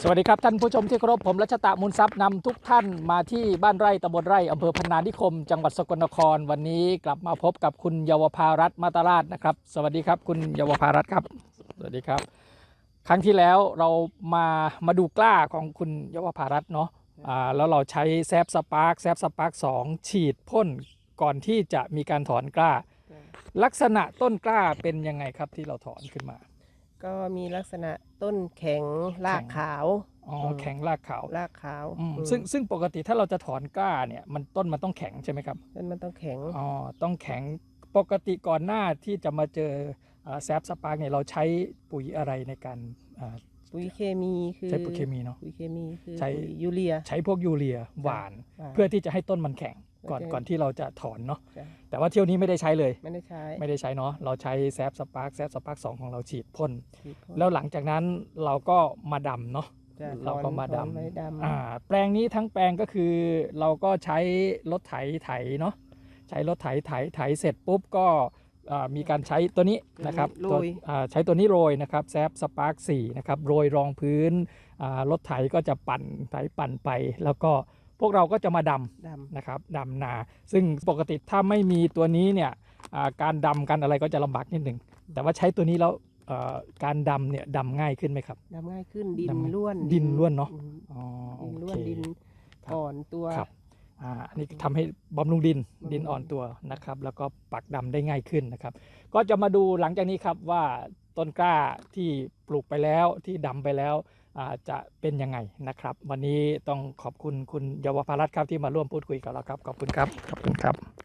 สวัสดีครับ ท่านผู้ชมที่เคารพผมรัชตะมูลทรัพย์นำทุกท่านมาที่บ้านไร่ตำบลไร่อำเภอพนานิคม จังหวัดสกลนคร วันนี้กลับมาพบกับคุณเยาวภารัตน์มาตราชนะครับ สวัสดีครับคุณเยาวภารัตน์ครับ สวัสดีครับ ครั้งที่แล้วเรามามาดูกล้าของคุณเยาวภารัตน์เนาะอ่าแล้วเราใช้แซฟสปาร์คแซฟสปาร์คสองฉีดพ่นก่อนที่จะมีการถอนกล้า ลักษณะต้นกล้าเป็นยังไงครับที่เราถอนขึ้นมา ก็มีลักษณะต้นแข็งรากแข็งขาวอ๋ออืมแข็งรากขาวรากขาวอืมอืมซึ่งซึ่งปกติถ้าเราจะถอนกล้าเนี่ยมันต้นมันต้องแข็งใช่ไหมครับต้นมันต้องแข็งอ๋อต้องแข็งปกติก่อนหน้าที่จะมาเจอแซฟสปาร์กเนี่ยเราใช้ปุ๋ยอะไรในการอ่าปุ๋ยเคมีคือใช้ปุ๋ยเคมีเนาะปุ๋ยเคมีคือใช้ปุ๋ยยูเรีย ใช้พวกยูเรียหวานหวาน เพื่อที่จะให้ต้นมันแข็ง ก่อนโอเคก่อนที่เราจะถอนเนาะจ้ะแต่ว่าเที่ยวนี้ไม่ได้ใช้เลย ไม่ได้ใช้ไม่ได้ใช้เนาะเราใช้แซฟสปาร์กแซฟสปาร์กสองของเราฉีดพ่นฉีดพ่นแล้วหลังจากนั้นเราก็มาดำเนาะจ้ะเราก็มาถอนดำไม้ดำอ่าแปลงนี้ทั้งแปลงก็คือเราก็ใช้รถไถไถเนาะใช้รถไถไถไถเสร็จปุ๊บก็อ่ามีการใช้ตัวนี้นะครับโรตัวยอ่าใช้ตัวนี้โรยนะครับแซฟสปาร์กสี่นะครับโรยรองพื้นอ่ารถไถก็จะปั่นไถปั่นไปแล้วก็ พวกเราก็จะมาดำดนะครับดำนา ซึ่งปกติถ้าไม่มีตัวนี้เนี่ยอ่าการดำกันอะไรก็จะลำบากนิดหนึ่งแต่ว่าใช้ตัวนี้แล้วเอ่อการดำเนี่ยดำง่ายขึ้นไหมครับำดำง่ายขึ้นดินดำง่ายล้วนดินร่วนเนอะอืมอ๋อโอดินล้วเคนดินครับอ่อนตัวครับอ่าอันนี้ทำให้บำรุงดินบำรุงดินอ่อนตัวนะครับ แล้วก็ปักดำได้ง่ายขึ้นนะครับ ก็จะมาดูหลังจากนี้ครับว่าต้นกล้าที่ปลูกไปแล้วที่ดำไปแล้วอ่า จะเป็นยังไงนะครับ วันนี้ต้องขอบคุณคุณเยาวภารัตครับที่มาร่วมพูดคุยกับเราครับ ขอบคุณครับ ขอบคุณครับ